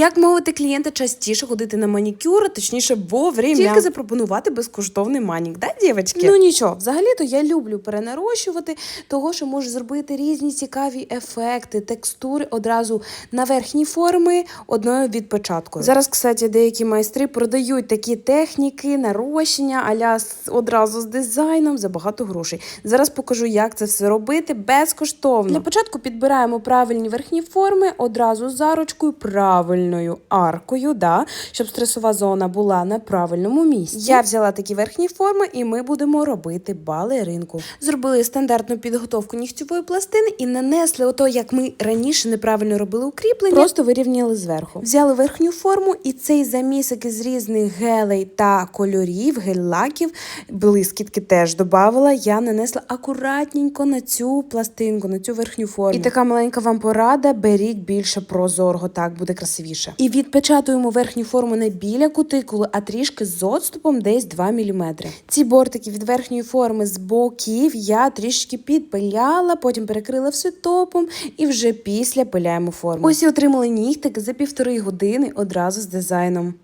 Як мовити клієнта частіше ходити на манікюр, точніше вовремя. Тільки запропонувати безкоштовний манік, да, дівчатки? Ну нічого, взагалі-то я люблю перенарощувати, того, що можу зробити різні цікаві ефекти, текстури одразу на верхні форми одною від початку. Зараз, кстати, деякі майстри продають такі техніки, нарощення, аля одразу з дизайном за багато грошей. Зараз покажу, як це все робити безкоштовно. Для початку підбираємо правильні верхні форми одразу з арочкою, правильною аркою, да, щоб стресова зона була на правильному місці. Я взяла такі верхні форми, і ми будемо робити балеринку. Зробили стандартну підготовку нігтєвої пластини і нанесли ото, як ми раніше неправильно робили укріплення, просто вирівняли зверху. Взяли верхню форму і цей замісик із різних гелей та кольорів, гель-лаків, блискітки теж додавала. Я нанесла акуратненько на цю пластинку, на цю верхню форму. І така маленька вам порада: беріть більше прозорого, так буде красивіше. І відпечатуємо верхню форму не біля кутикули, а трішки з отступом, десь 2 мм. Ці бортики від верхньої форми з боків я трішки підпиляла, потім перекрила все топом і вже після пиляємо форму. Ось і отримали нігтик за півтори години одразу з дизайном.